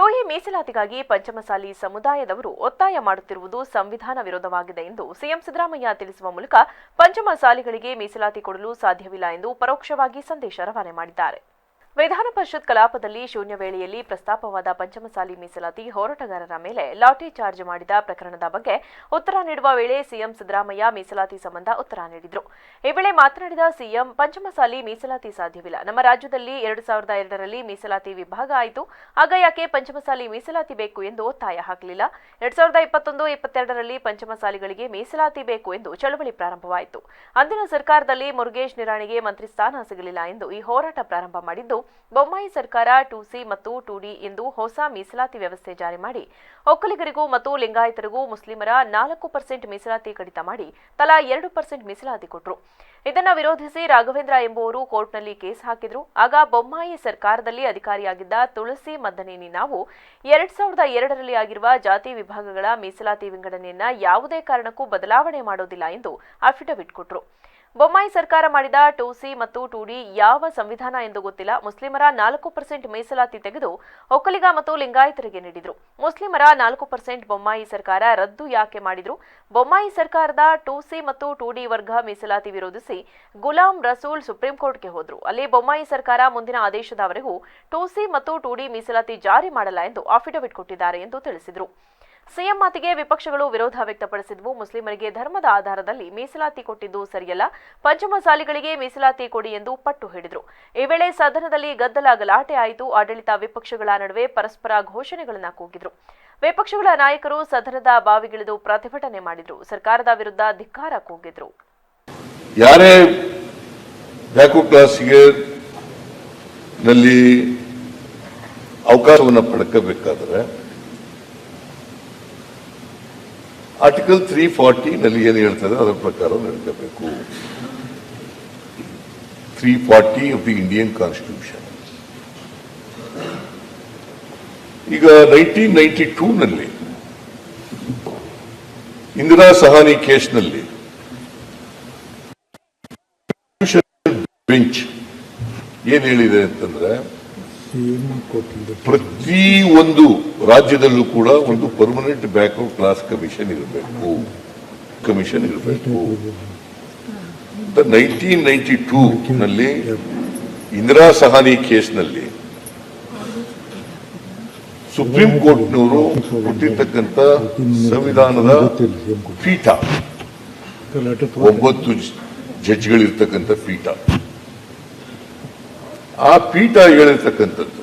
ಟೋಯಿ ಮೀಸಲಾತಿಗಾಗಿ ಪಂಚಮಸಾಲಿ ಸಮುದಾಯದವರು ಒತ್ತಾಯ ಮಾಡುತ್ತಿರುವುದು ಸಂವಿಧಾನ ವಿರೋಧವಾಗಿದೆ ಎಂದು ಸಿಎಂ ಸಿದ್ದರಾಮಯ್ಯ ತಿಳಿಸುವ ಮೂಲಕ ಪಂಚಮಸಾಲಿಗಳಿಗೆ ಮೀಸಲಾತಿ ಕೊಡಲು ಸಾಧ್ಯವಿಲ್ಲ ಎಂದು ಪರೋಕ್ಷವಾಗಿ ಸಂದೇಶ ರವಾನೆ ಮಾಡಿದ್ದಾರೆ. ವಿಧಾನ ಪರಿಷತ್ ಕಲಾಪದಲ್ಲಿ ಶೂನ್ಯ ವೇಳೆಯಲ್ಲಿ ಪ್ರಸ್ತಾಪವಾದ ಪಂಚಮಸಾಲಿ ಮೀಸಲಾತಿ ಹೋರಾಟಗಾರರ ಮೇಲೆ ಲಾಠಿ ಚಾರ್ಜ್ ಮಾಡಿದ ಪ್ರಕರಣದ ಬಗ್ಗೆ ಉತ್ತರ ನೀಡುವ ವೇಳೆ ಸಿಎಂ ಸಿದ್ದರಾಮಯ್ಯ ಮೀಸಲಾತಿ ಸಂಬಂಧ ಉತ್ತರ ನೀಡಿದರು. ಈ ವೇಳೆ ಮಾತನಾಡಿದ ಸಿಎಂ, ಪಂಚಮಸಾಲಿ ಮೀಸಲಾತಿ ಸಾಧ್ಯವಿಲ್ಲ. ನಮ್ಮ ರಾಜ್ಯದಲ್ಲಿ ಎರಡು ಸಾವಿರದ ಎರಡರಲ್ಲಿ ಮೀಸಲಾತಿ ವಿಭಾಗ ಆಯಿತು. ಆಗ ಯಾಕೆ ಪಂಚಮಸಾಲಿ ಮೀಸಲಾತಿ ಬೇಕು ಎಂದು ಒತ್ತಾಯ ಹಾಕಲಿಲ್ಲ? ಎರಡ್ ಸಾವಿರದ ಇಪ್ಪತ್ತೊಂದು, ಇಪ್ಪತ್ತೆರಡರಲ್ಲಿ ಪಂಚಮಸಾಲಿಗಳಿಗೆ ಮೀಸಲಾತಿ ಬೇಕು ಎಂದು ಚಳವಳಿ ಪ್ರಾರಂಭವಾಯಿತು. ಅಂದಿನ ಸರ್ಕಾರದಲ್ಲಿ ಮುರುಗೇಶ್ ನಿರಾಣಿಗೆ ಮಂತ್ರಿ ಸ್ಥಾನ ಸಿಗಲಿಲ್ಲ ಎಂದು ಈ ಹೋರಾಟ ಪ್ರಾರಂಭ ಮಾಡಿದ್ದು ಬೊಮ್ಮಾಯಿ ಸರ್ಕಾರ ಟು ಸಿ ಮತ್ತು ಟು ಡಿ ಎಂದು ಹೊಸ ಮೀಸಲಾತಿ ವ್ಯವಸ್ಥೆ ಜಾರಿ ಮಾಡಿ. ಒಕ್ಕಲಿಗರಿಗೂ ಮತ್ತು ಲಿಂಗಾಯತರಿಗೂ ಮುಸ್ಲಿಮರ ನಾಲ್ಕು ಪರ್ಸೆಂಟ್ ಮೀಸಲಾತಿ ಕಡಿತ ಮಾಡಿ ತಲಾ ಎರಡು ಪರ್ಸೆಂಟ್ ಮೀಸಲಾತಿ ಕೊಟ್ಟರು ಇದನ್ನು ವಿರೋಧಿಸಿ ರಾಘವೇಂದ್ರ ಎಂಬುವರು ಕೋರ್ಟ್ನಲ್ಲಿ ಕೇಸ್ ಹಾಕಿದ್ರು. ಆಗ ಬೊಮ್ಮಾಯಿ ಸರ್ಕಾರದಲ್ಲಿ ಅಧಿಕಾರಿಯಾಗಿದ್ದ ತುಳಸಿ ಮದ್ದನೇನಿ ನಾವು ಎರಡ್ ಸಾವಿರದ ಎರಡರಲ್ಲಿ ಆಗಿರುವ ಜಾತಿ ವಿಭಾಗಗಳ ಮೀಸಲಾತಿ ವಿಂಗಡಣೆಯನ್ನ ಯಾವುದೇ ಕಾರಣಕ್ಕೂ ಬದಲಾವಣೆ ಮಾಡೋದಿಲ್ಲ ಎಂದು ಅಫಿಡವಿಟ್ ಕೊಟ್ಟರು ಬೊಮ್ಮಾಯಿ ಸರ್ಕಾರ ಮಾಡಿದ ಟು ಸಿ ಮತ್ತು ಟು ಡಿ ಯಾವ ಸಂವಿಧಾನ ಎಂದು ಗೊತ್ತಿಲ್ಲ. ಮುಸ್ಲಿಮರ ನಾಲ್ಕು ಪರ್ಸೆಂಟ್ ಮೀಸಲಾತಿ ತೆಗೆದು ಒಕ್ಕಲಿಗ ಮತ್ತು ಲಿಂಗಾಯತರಿಗೆ ನೀಡಿದ್ರು. ಮುಸ್ಲಿಮರ ನಾಲ್ಕು ಪರ್ಸೆಂಟ್ ಬೊಮ್ಮಾಯಿ ಸರ್ಕಾರ ರದ್ದು ಯಾಕೆ ಮಾಡಿದ್ರು? ಬೊಮ್ಮಾಯಿ ಸರ್ಕಾರದ ಟು ಸಿ ಮತ್ತು ಟು ಡಿ ವರ್ಗ ಮೀಸಲಾತಿ ವಿರೋಧಿಸಿ ಗುಲಾಂ ರಸೂಲ್ ಸುಪ್ರೀಂ ಕೋರ್ಟ್ಗೆ ಹೋದ್ರು. ಅಲ್ಲಿ ಬೊಮ್ಮಾಯಿ ಸರ್ಕಾರ ಮುಂದಿನ ಆದೇಶದವರೆಗೂ ಟು ಸಿ ಮತ್ತು ಟು ಡಿ ಮೀಸಲಾತಿ ಜಾರಿ ಮಾಡಲ್ಲ ಎಂದು ಅಫಿಡವಿಟ್ ಕೊಟ್ಟಿದ್ದಾರೆ ಎಂದು ತಿಳಿಸಿದರು. ಸಿಎಂ ಮಾತಿಗೆ ವಿಪಕ್ಷಗಳು ವಿರೋಧ ವ್ಯಕ್ತಪಡಿಸಿದ್ವು. ಮುಸ್ಲಿಮರಿಗೆ ಧರ್ಮದ ಆಧಾರದಲ್ಲಿ ಮೀಸಲಾತಿ ಕೊಟ್ಟಿದ್ದು ಸರಿಯಲ್ಲ. ಪಂಚಮಸಾಲಿಗಳಿಗೆ ಮೀಸಲಾತಿ ಕೊಡಿ ಎಂದು ಪಟ್ಟು ಹಿಡಿದ್ರು. ಈ ವೇಳೆ ಸದನದಲ್ಲಿ ಗದ್ದಲ ಗಲಾಟೆ ಆಯಿತು. ಆಡಳಿತ ವಿಪಕ್ಷಗಳ ನಡುವೆ ಪರಸ್ಪರ ಘೋಷಣೆಗಳನ್ನು ಕೂಗಿದ್ರು. ವಿಪಕ್ಷಗಳ ನಾಯಕರು ಸದನದ ಬಾವಿಗಿಳಿದು ಪ್ರತಿಭಟನೆ ಮಾಡಿದ್ರು. ಸರ್ಕಾರದ ವಿರುದ್ಧ ಧಿಕ್ಕಾರ ಕೂಗಿದ್ರು. ಯಾರೇ ಅವಕಾಶವನ್ನು ಪಡ್ಕೋಬೇಕಾದ್ರೆ ಆರ್ಟಿಕಲ್ ತ್ರೀ ಫಾರ್ಟಿ ಏನು ಹೇಳ್ತದೆ, ಅದರ ಪ್ರಕಾರ ನಡ್ಕೋಬೇಕು. Three forty of the Indian constitution ಈಗ ನೈನ್ಟೀನ್ ನೈನ್ಟಿ ಟೂ ನಲ್ಲಿ, ಇಂದಿರಾ ಸಹಾನಿ ಕೇಸ್ನಲ್ಲಿ ಬೆಂಚ್ ಏನು ಹೇಳಿದೆ ಅಂತಂದ್ರೆ ಪ್ರತಿ ಒಂದು ರಾಜ್ಯದಲ್ಲೂ ಕೂಡ ಒಂದು ಪರ್ಮನೆಂಟ್ ಬ್ಯಾಕ್ವರ್ಡ್ ಕ್ಲಾಸ್ ಕಮಿಷನ್ ಇರಬೇಕು. ಕಮಿಷನ್ ಇರಬೇಕು. ನೈನ್ಟೀನ್ ನೈನ್ಟಿ ಟೂ ನಲ್ಲಿ ಇಂದಿರಾ ಸಹಾನಿ ಕೇಸ್ನಲ್ಲಿ ಸುಪ್ರೀಂ ಕೋರ್ಟ್ನವರು ಕೊಟ್ಟಿರ್ತಕ್ಕಂಥ ಸಂವಿಧಾನದ ಪೀಠ. ಒಂಬತ್ತು ಜಡ್ಜ್ಗಳಿರ್ತಕ್ಕಂಥ ಪೀಠ. ಆ ಪೀಠ ಹೇಳಿರ್ತಕ್ಕಂಥದ್ದು.